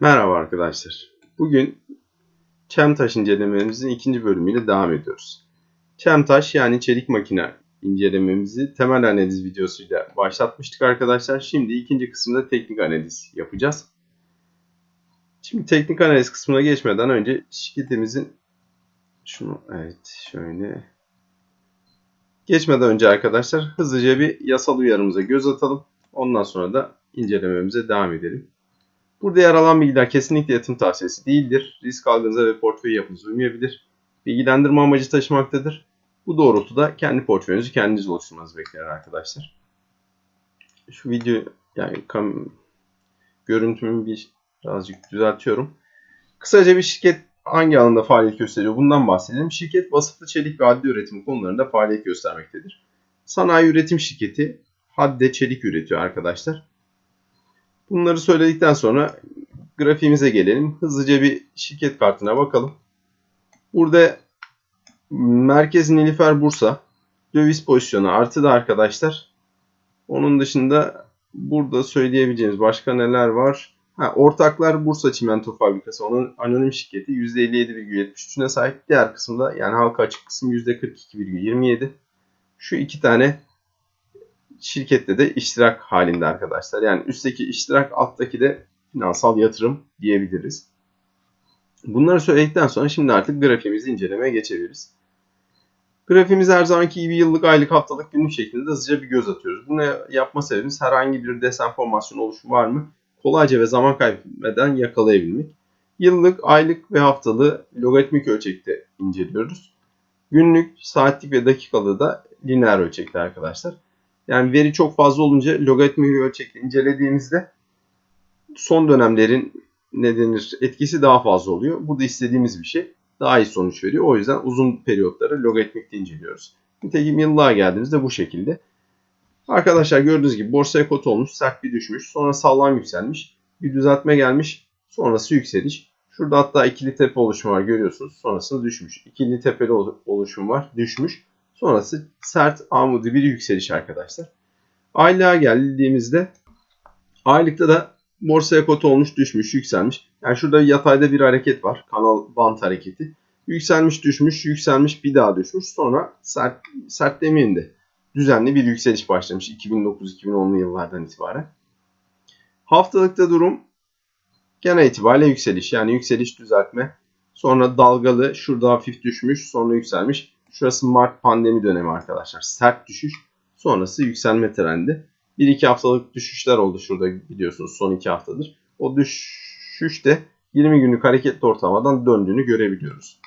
Merhaba arkadaşlar. Bugün Çemtaş incelememizin ikinci bölümüyle devam ediyoruz. Çemtaş yani çelik makine incelememizi temel analiz videosuyla başlatmıştık arkadaşlar. Şimdi ikinci kısımda teknik analiz yapacağız. Şimdi teknik analiz kısmına geçmeden önce şirketimizin şunu evet şöyle geçmeden önce arkadaşlar hızlıca bir yasal uyarımıza göz atalım. Ondan sonra da incelememize devam edelim. Burada yer alan bilgiler kesinlikle yatırım tavsiyesi değildir. Risk algınıza ve portföy yapınıza uymayabilir. Bilgilendirme amacı taşımaktadır. Bu doğrultuda kendi portföyünüzü kendiniz oluşturmanızı bekler arkadaşlar. Şu video yani kam görüntümü bir birazcık düzeltiyorum. Kısaca bir şirket hangi alanda faaliyet gösteriyor bundan bahsedelim. Şirket vasıflı çelik ve hadde üretimi konularında faaliyet göstermektedir. Sanayi üretim şirketi hadde çelik üretiyor arkadaşlar. Bunları söyledikten sonra grafiğimize gelelim. Hızlıca bir şirket kartına bakalım. Burada Merkez Nilüfer Bursa döviz pozisyonu artı arkadaşlar. Onun dışında burada söyleyebileceğimiz başka neler var? Ha, ortaklar Bursa Çimento Fabrikası onun anonim şirketi %57,73'üne sahip. Diğer kısımda yani halka açık kısım %42,27. Şu iki tane şirkette de iştirak halinde arkadaşlar. Yani üstteki iştirak alttaki de finansal yatırım diyebiliriz. Bunları söyledikten sonra şimdi artık grafiğimizi incelemeye geçebiliriz. Grafiğimiz her zamanki gibi yıllık, aylık, haftalık, günlük şeklinde hızlıca bir göz atıyoruz. Bunu yapma sebebimiz herhangi bir desen formasyon oluşumu var mı? Kolayca ve zaman kaybetmeden yakalayabilmek. Yıllık, aylık ve haftalığı logaritmik ölçekte inceliyoruz. Günlük, saatlik ve dakikalığı da lineer ölçekte arkadaşlar. Yani veri çok fazla olunca logaritmik ölçekle incelediğimizde son dönemlerin ne denir etkisi daha fazla oluyor. Bu da istediğimiz bir şey. Daha iyi sonuç veriyor. O yüzden uzun periyotları logaritmikte inceliyoruz. Nitekim yıllığa geldiğimizde bu şekilde. Arkadaşlar gördüğünüz gibi borsaya kot olmuş, sert bir düşmüş. Sonra sağlam yükselmiş. Bir düzeltme gelmiş. Sonrası yükseliş. Şurada hatta ikili tepe oluşumu var görüyorsunuz. Sonrasında düşmüş. İkili tepeli oluşum var. Düşmüş. Sonrası sert amudi bir yükseliş arkadaşlar. Aylığa geldiğimizde aylıkta da borsaya kot olmuş, düşmüş, yükselmiş. Yani şurada yatayda bir hareket var. Kanal bant hareketi. Yükselmiş, düşmüş, yükselmiş, bir daha düşmüş. Sonra sert, sert demeyin de düzenli bir yükseliş başlamış 2009-2010'lu yıllardan itibaren. Haftalıkta durum genel itibariyle yükseliş. Yani yükseliş düzeltme. Sonra dalgalı, şurada hafif düşmüş, sonra yükselmiş. Şurası Mart pandemi dönemi arkadaşlar. Sert düşüş. Sonrası yükselme trendi. 1-2 haftalık düşüşler oldu şurada biliyorsunuz son 2 haftadır. O düşüş de 20 günlük hareketli ortalamadan döndüğünü görebiliyoruz.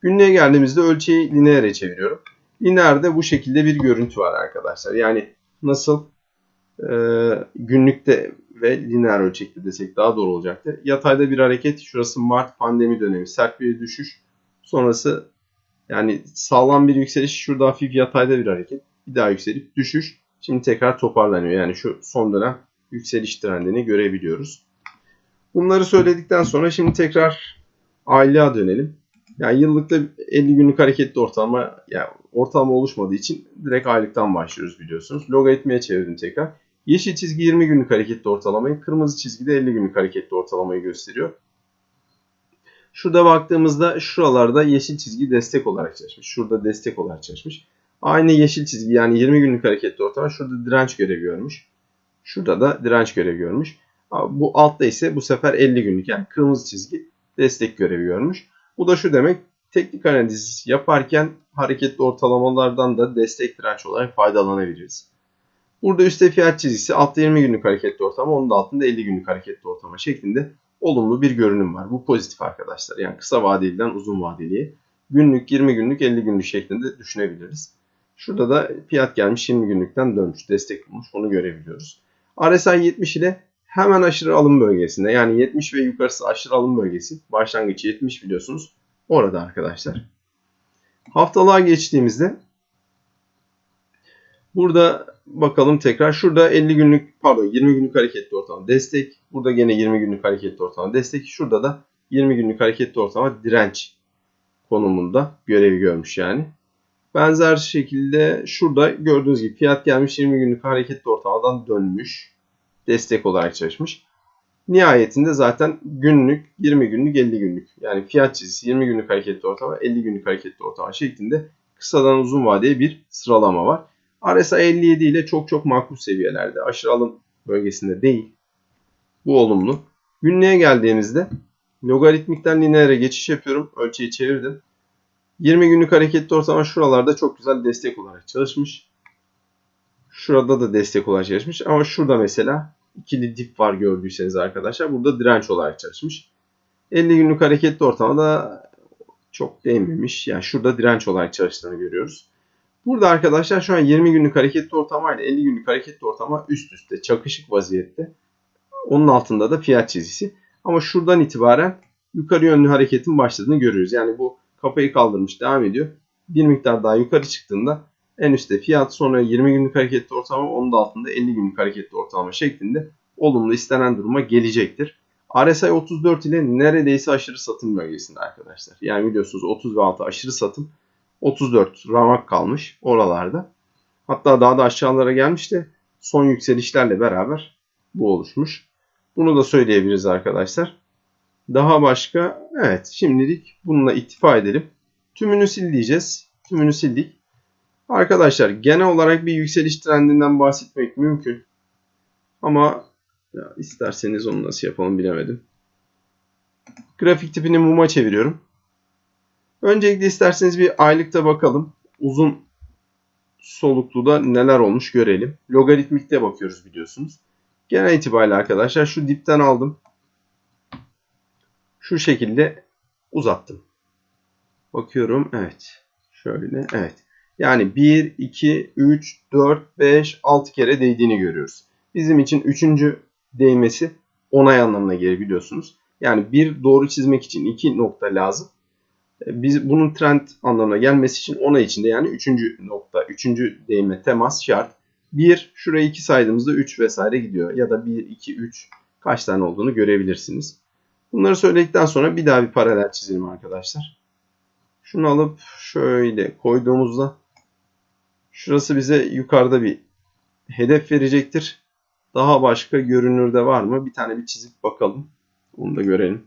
Günlüğe geldiğimizde ölçeği lineere çeviriyorum. Lineerde bu şekilde bir görüntü var arkadaşlar. Yani nasıl e, günlükte ve lineer ölçekte desek daha doğru olacaktı. Yatayda bir hareket. Şurası Mart pandemi dönemi. Sert bir düşüş. Sonrası yani sağlam bir yükseliş. Şurada hafif yatayda bir hareket. Bir daha yükselip düşüş. Şimdi tekrar toparlanıyor. Yani şu son dönem yükseliş trendini görebiliyoruz. Bunları söyledikten sonra şimdi tekrar aylığa dönelim. Yani yıllıkta 50 günlük hareketli ortalama yani ortalama oluşmadığı için direkt aylıktan başlıyoruz biliyorsunuz. Logaritmaya çevirdim tekrar. Yeşil çizgi 20 günlük hareketli ortalamayı, kırmızı çizgi de 50 günlük hareketli ortalamayı gösteriyor. Şurada baktığımızda şuralarda yeşil çizgi destek olarak çalışmış. Şurada destek olarak çalışmış. Aynı yeşil çizgi yani 20 günlük hareketli ortalama şurada direnç görevi görmüş. Şurada da direnç görevi görmüş. Bu altta ise bu sefer 50 günlük yani kırmızı çizgi destek görevi görmüş. Bu da şu demek teknik analiz yaparken hareketli ortalamalardan da destek direnç olarak faydalanabiliriz. Burada üstte fiyat çizgisi altta 20 günlük hareketli ortalama onun da altında 50 günlük hareketli ortalama şeklinde olumlu bir görünüm var. Bu pozitif arkadaşlar. Yani kısa vadeliden uzun vadeliye günlük, 20 günlük, 50 günlük şeklinde düşünebiliriz. Şurada da fiyat gelmiş 20 günlükten dönmüş, destek bulmuş. Onu görebiliyoruz. RSI 70 ile hemen aşırı alım bölgesinde yani 70 ve yukarısı aşırı alım bölgesi. Başlangıç 70 biliyorsunuz. Orada arkadaşlar. Haftalığa geçtiğimizde burada bakalım tekrar. Şurada 50 günlük pardon 20 günlük hareketli ortalama destek. Burada gene 20 günlük hareketli ortalama destek. Şurada da 20 günlük hareketli ortalama direnç konumunda görevi görmüş yani. Benzer şekilde şurada gördüğünüz gibi fiyat gelmiş 20 günlük hareketli ortalamadan dönmüş. Destek olarak çalışmış. Nihayetinde zaten günlük, 20 günlük, 50 günlük. Yani fiyat çizgisi 20 günlük hareketli ortalama, 50 günlük hareketli ortalama şeklinde kısadan uzun vadeye bir sıralama var. RSI 57 ile çok çok makul seviyelerde. Aşırı alım bölgesinde değil. Bu olumlu. Günlüğe geldiğimizde logaritmikten lineere geçiş yapıyorum. Ölçeği çevirdim. 20 günlük hareketli ortalama şuralarda çok güzel destek olarak çalışmış. Şurada da destek olarak çalışmış. Ama şurada mesela ikili dip var gördüyseniz arkadaşlar. Burada direnç olarak çalışmış. 50 günlük hareketli ortamada çok değmemiş. Yani şurada direnç olarak çalıştığını görüyoruz. Burada arkadaşlar şu an 20 günlük hareketli ortama ile 50 günlük hareketli ortama üst üste çakışık vaziyette. Onun altında da fiyat çizgisi. Ama şuradan itibaren yukarı yönlü hareketin başladığını görüyoruz. Yani bu kafayı kaldırmış devam ediyor. Bir miktar daha yukarı çıktığında en üstte fiyat sonra 20 günlük hareketli ortalama onun da altında 50 günlük hareketli ortalama şeklinde olumlu istenen duruma gelecektir. RSI 34 ile neredeyse aşırı satım bölgesinde arkadaşlar. Yani biliyorsunuz 30 ve altı aşırı satım. 34 ramak kalmış oralarda. Hatta daha da aşağılara gelmiş de son yükselişlerle beraber bu oluşmuş. Bunu da söyleyebiliriz arkadaşlar. Daha başka evet şimdilik bununla iktifa edelim. Tümünü sil diyeceğiz. Tümünü sildik. Arkadaşlar genel olarak bir yükseliş trendinden bahsetmek mümkün. Ama ya isterseniz onu nasıl yapalım bilemedim. Grafik tipini muma çeviriyorum. Öncelikle isterseniz bir aylıkta bakalım. Uzun solukluda neler olmuş görelim. Logaritmikte bakıyoruz biliyorsunuz. Genel itibariyle arkadaşlar şu dipten aldım. Şu şekilde uzattım. Bakıyorum. Evet. Şöyle. Evet. Yani 1, 2, 3, 4, 5, 6 kere değdiğini görüyoruz. Bizim için 3. değmesi onay anlamına gelir biliyorsunuz. Yani bir doğru çizmek için 2 nokta lazım. Biz bunun trend anlamına gelmesi için onay içinde yani 3. nokta, 3. değme temas şart. 1 şuraya 2 saydığımızda 3 vesaire gidiyor. Ya da 1, 2, 3 kaç tane olduğunu görebilirsiniz. Bunları söyledikten sonra bir daha bir paralel çizelim arkadaşlar. Şunu alıp şöyle koyduğumuzda şurası bize yukarıda bir hedef verecektir. Daha başka görünürde var mı? Bir tane bir çizip bakalım. Onu da görelim.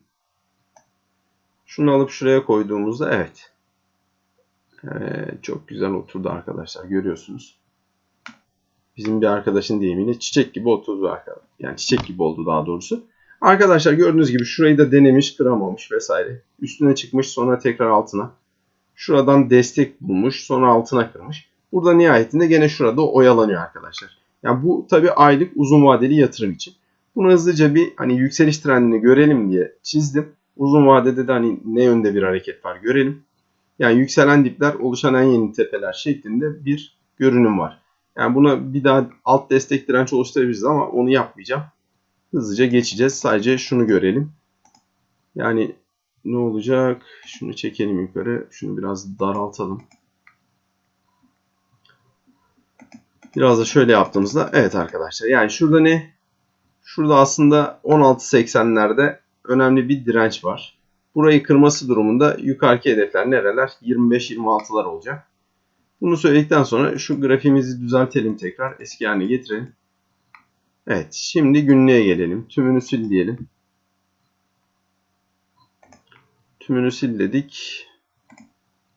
Şunu alıp şuraya koyduğumuzda evet. evet çok güzel oturdu arkadaşlar. Görüyorsunuz. Bizim bir arkadaşın deyimiyle çiçek gibi oturdu arkadaşlar. Yani çiçek gibi oldu daha doğrusu. Arkadaşlar gördüğünüz gibi şurayı da denemiş, kıramamış vesaire. Üstüne çıkmış sonra tekrar altına. Şuradan destek bulmuş sonra altına kırmış. Burada nihayetinde gene şurada oyalanıyor arkadaşlar. Yani bu tabi aylık uzun vadeli yatırım için. Bunu hızlıca bir hani yükseliş trendini görelim diye çizdim. Uzun vadede de hani ne yönde bir hareket var görelim. Yani yükselen dipler oluşan en yeni tepeler şeklinde bir görünüm var. Yani buna bir daha alt destek direnç oluşturabiliriz ama onu yapmayacağım. Hızlıca geçeceğiz. Sadece şunu görelim. Yani ne olacak? Şunu çekelim yukarı. Şunu biraz daraltalım. Biraz da şöyle yaptığımızda evet arkadaşlar. Yani şurada ne? Şurada aslında 16.80'lerde önemli bir direnç var. Burayı kırması durumunda yukarıki hedefler nereler? 25-26'lar olacak. Bunu söyledikten sonra şu grafiğimizi düzeltelim tekrar. Eski haline getirelim. Evet şimdi günlüğe gelelim. Tümünü sil diyelim. Tümünü sil dedik.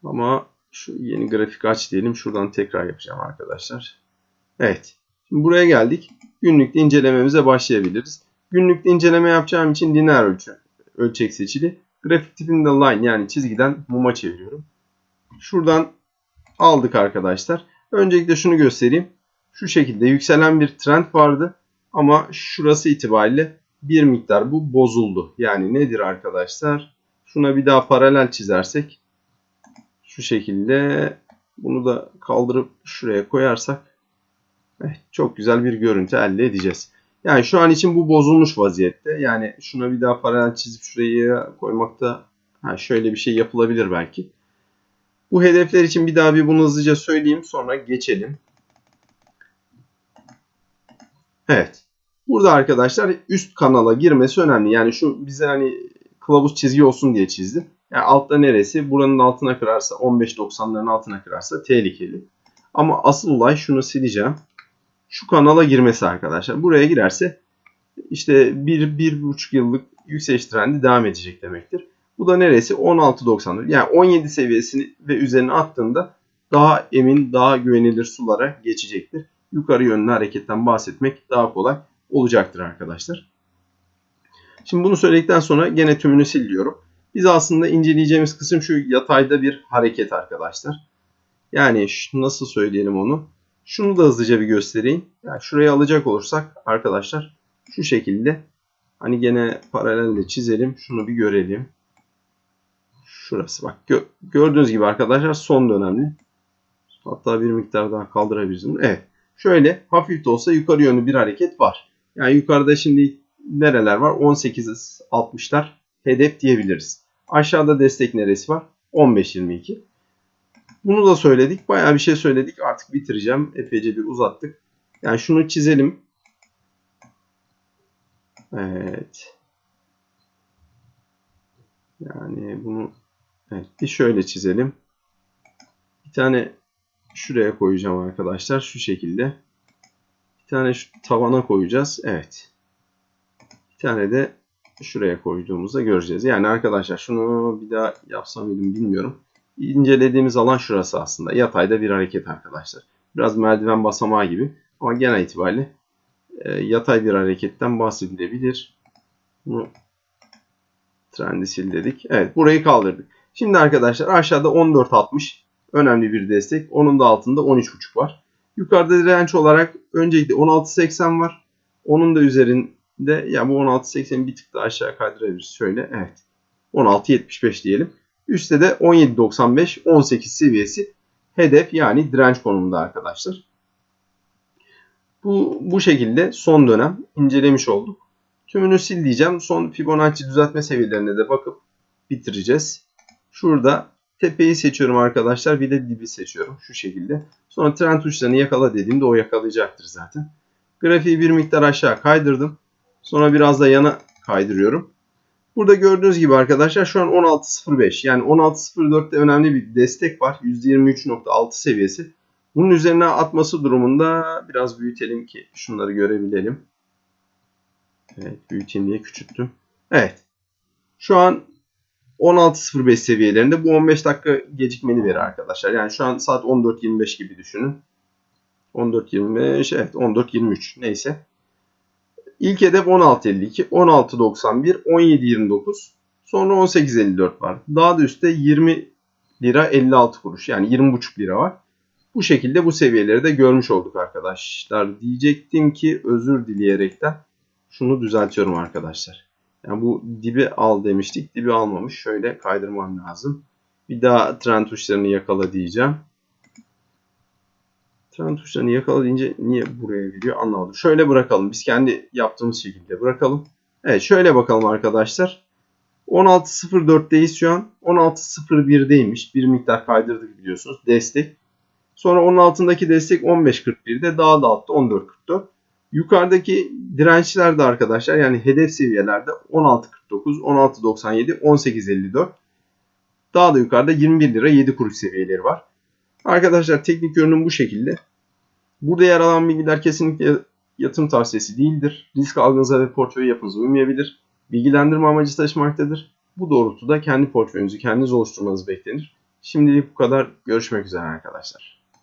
Ama şu yeni grafik aç diyelim. Şuradan tekrar yapacağım arkadaşlar. Evet. Şimdi buraya geldik. Günlükte incelememize başlayabiliriz. Günlükte inceleme yapacağım için lineer ölçü, ölçek seçili. Grafik tipini line yani çizgiden muma çeviriyorum. Şuradan aldık arkadaşlar. Öncelikle şunu göstereyim. Şu şekilde yükselen bir trend vardı. Ama şurası itibariyle bir miktar bu bozuldu. Yani nedir arkadaşlar? Şuna bir daha paralel çizersek şu şekilde bunu da kaldırıp şuraya koyarsak evet, çok güzel bir görüntü elde edeceğiz. Yani şu an için bu bozulmuş vaziyette. Yani şuna bir daha paralel çizip şuraya koymakta ha, şöyle bir şey yapılabilir belki. Bu hedefler için bir daha bir bunu hızlıca söyleyeyim sonra geçelim. Evet. Burada arkadaşlar üst kanala girmesi önemli. Yani şu bize hani kılavuz çizgi olsun diye çizdim. Yani altta neresi? Buranın altına kırarsa 15.90'ların altına kırarsa tehlikeli. Ama asıl olay şunu sileceğim. Şu kanala girmesi arkadaşlar. Buraya girerse işte bir, bir buçuk yıllık yükseliş trendi devam edecek demektir. Bu da neresi? 16.94. Yani 17 seviyesini ve üzerine attığında daha emin, daha güvenilir sulara geçecektir. Yukarı yönlü hareketten bahsetmek daha kolay olacaktır arkadaşlar. Şimdi bunu söyledikten sonra gene tümünü siliyorum. Biz aslında inceleyeceğimiz kısım şu yatayda bir hareket arkadaşlar. Yani nasıl söyleyelim onu? Şunu da hızlıca bir göstereyim. Yani şurayı alacak olursak arkadaşlar şu şekilde hani gene paralelle çizelim. Şunu bir görelim. Şurası bak. Gö gördüğünüz gibi arkadaşlar son dönemli. Hatta bir miktar daha kaldırabiliriz. Evet. Şöyle hafif de olsa yukarı yönlü bir hareket var. Yani yukarıda şimdi nereler var? 18-60'lar hedef diyebiliriz. Aşağıda destek neresi var? 15-22. Bunu da söyledik. Bayağı bir şey söyledik. Artık bitireceğim. Epeyce bir uzattık. Yani şunu çizelim. Evet. Yani bunu evet, bir şöyle çizelim. Bir tane şuraya koyacağım arkadaşlar. Şu şekilde. Bir tane şu tavana koyacağız. Evet. Bir tane de şuraya koyduğumuzda göreceğiz. Yani arkadaşlar şunu bir daha yapsam mıydım bilmiyorum. İncelediğimiz alan şurası aslında. Yatayda bir hareket arkadaşlar. Biraz merdiven basamağı gibi. Ama genel itibariyle e, yatay bir hareketten bahsedilebilir. Bunu trendi sil dedik. Evet burayı kaldırdık. Şimdi arkadaşlar aşağıda 14.60 önemli bir destek. Onun da altında 13.5 var. Yukarıda direnç olarak öncelikle 16.80 var. Onun da üzerinde yani bu 16.80'i bir tık daha aşağı kaydırabiliriz. Şöyle evet. 16.75 diyelim. Üstte de 17.95 18 seviyesi hedef yani direnç konumunda arkadaşlar. Bu, bu şekilde son dönem incelemiş olduk. Tümünü sil diyeceğim. Son Fibonacci düzeltme seviyelerine de bakıp bitireceğiz. Şurada tepeyi seçiyorum arkadaşlar. Bir de dibi seçiyorum. Şu şekilde. Sonra trend tuşlarını yakala dediğimde o yakalayacaktır zaten. Grafiği bir miktar aşağı kaydırdım. Sonra biraz da yana kaydırıyorum. Burada gördüğünüz gibi arkadaşlar şu an 16.05 yani 16.04'te önemli bir destek var. %23.6 seviyesi. Bunun üzerine atması durumunda biraz büyütelim ki şunları görebilelim. Evet büyüteyim diye küçülttüm. Evet. Şu an 16.05 seviyelerinde bu 15 dakika gecikmeli veri arkadaşlar. Yani şu an saat 14.25 gibi düşünün. 14.25 evet 14.23 neyse. İlk hedef 16.52, 16.91, 17.29 sonra 18.54 var. Daha da üstte 20 lira 56 kuruş yani 20,5 lira var. Bu şekilde bu seviyeleri de görmüş olduk arkadaşlar. Diyecektim ki özür dileyerekten şunu düzeltiyorum arkadaşlar. Yani bu dibi al demiştik. Dibi almamış. Şöyle kaydırmam lazım. Bir daha tren tuşlarını yakala diyeceğim. Tren tuşlarını yakala niye buraya veriyor anlamadım. Şöyle bırakalım. Biz kendi yaptığımız şekilde bırakalım. Evet şöyle bakalım arkadaşlar. 16.04'teyiz şu an. 16.01'deymiş. Bir miktar kaydırdık biliyorsunuz. Destek. Sonra onun altındaki destek 15.41'de. Daha da altta 14.44. Yukarıdaki dirençler de arkadaşlar yani hedef seviyelerde 16.49, 16.97, 18.54. Daha da yukarıda 21 lira 7 kuruş seviyeleri var. Arkadaşlar teknik görünüm bu şekilde. Burada yer alan bilgiler kesinlikle yatırım tavsiyesi değildir. Risk algınıza ve portföy yapınıza uymayabilir. Bilgilendirme amacı taşımaktadır. Bu doğrultuda kendi portföyünüzü kendiniz oluşturmanız beklenir. Şimdilik bu kadar. Görüşmek üzere arkadaşlar.